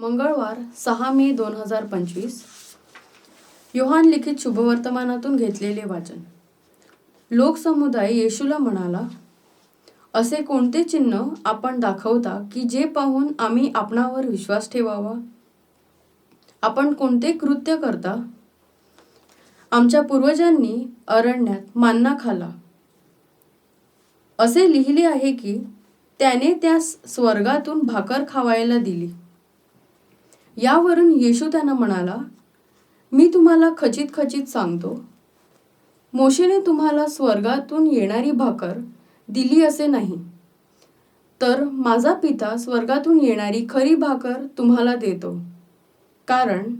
मंगळवार सहा मे दोन हजार पंचवीस. योहान लिखित शुभवर्तमानातून घेतलेले वाचन. लोकसमुदाय येशूला म्हणाला असे कोणते चिन्ह आपण दाखवता की जे पाहून आम्ही आपणावर विश्वास ठेवावा? आपण कोणते कृत्य करता? आमच्या पूर्वजांनी अरण्यात मान्ना खाला. असे लिहिले आहे की त्याने त्या स्वर्गातून भाकर खावायला दिली. यावरून येशू त्यांना म्हणाला मी तुम्हाला खचित खचित सांगतो मोशेने तुम्हाला स्वर्गातून येणारी भाकर दिली असे नाही तर माझा पिता स्वर्गातून येणारी खरी भाकर तुम्हाला देतो कारण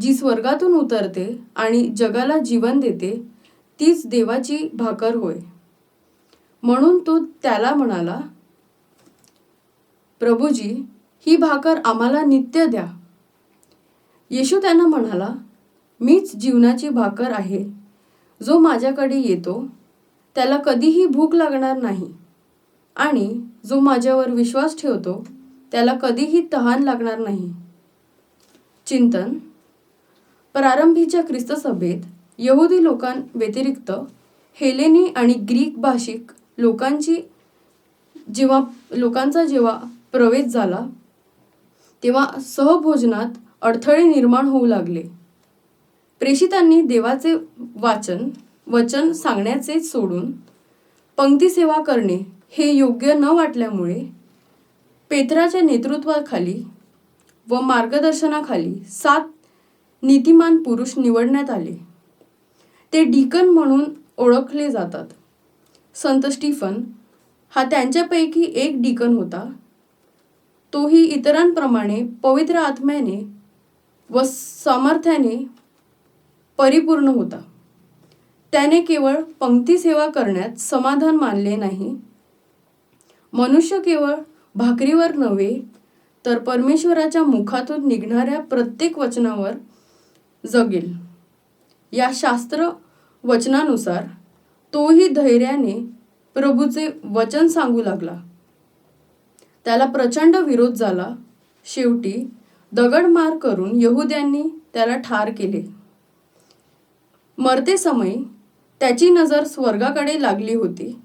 जी स्वर्गातून उतरते आणि जगाला जीवन देते तीच देवाची भाकर होय. म्हणून तो त्याला म्हणाला प्रभूजी ही भाकर आम्हाला नित्य द्या येशू त्यांना म्हणाला मीच जीवनाची भाकर आहे. जो माझ्याकडे येतो त्याला कधीही भूक लागणार नाही. आणि जो माझ्यावर विश्वास ठेवतो त्याला कधीही तहान लागणार नाही. चिंतन. प्रारंभीच्या ख्रिस्त सभेत यहुदी लोकांव्यतिरिक्त हेलेनी आणि ग्रीक भाषिक लोकांची जेव्हा लोकांचा जेव्हा प्रवेश झाला तेव्हा सहभोजनात अडथळे निर्माण होऊ लागले. प्रेषितांनी देवाचे वाचन वचन सांगण्याचे सोडून पंक्ती सेवा करणे हे योग्य न वाटल्यामुळे पेत्राच्या नेतृत्वाखाली व मार्गदर्शनाखाली सात नीतिमान पुरुष निवडण्यात आले. ते डिकन म्हणून ओळखले जातात. संत स्टीफन हा त्यांच्यापैकी एक डिकन होता. तोही इतरांप्रमाणे पवित्र आत्म्याने व सामर्थ्याने परिपूर्ण होता. त्याने केवळ पंक्ती सेवा करण्यात समाधान मानले नाही. मनुष्य केवळ भाकरीवर नव्हे तर परमेश्वराच्या मुखातून निघणाऱ्या प्रत्येक वचनावर जगेल. या शास्त्र वचनानुसार तोही धैर्याने प्रभूचे वचन सांगू लागला. त्याला प्रचंड विरोध झाला. शेवटी दगडमार करून यहुद्यांनी त्याला ठार केले. मरते समय त्याची नजर स्वर्गाकडे लागली होती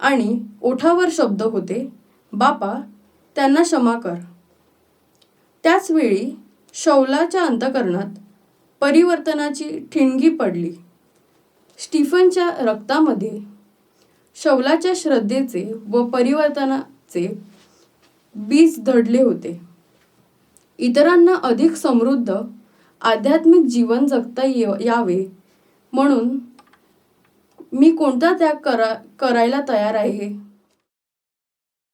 आणि ओठावर शब्द होते बापा त्यांना क्षमा कर. त्याचवेळी शौलाच्या अंतकरणात परिवर्तनाची ठिणगी पडली. स्टीफनच्या रक्तामध्ये शौलाच्या श्रद्धेचे व परिवर्तनाचे बीज धडले होते. इतरांना अधिक समृद्ध आध्यात्मिक जीवन जगता ये- यावे. म्हणून मी कोणता त्याग करा करायला तयार आहे?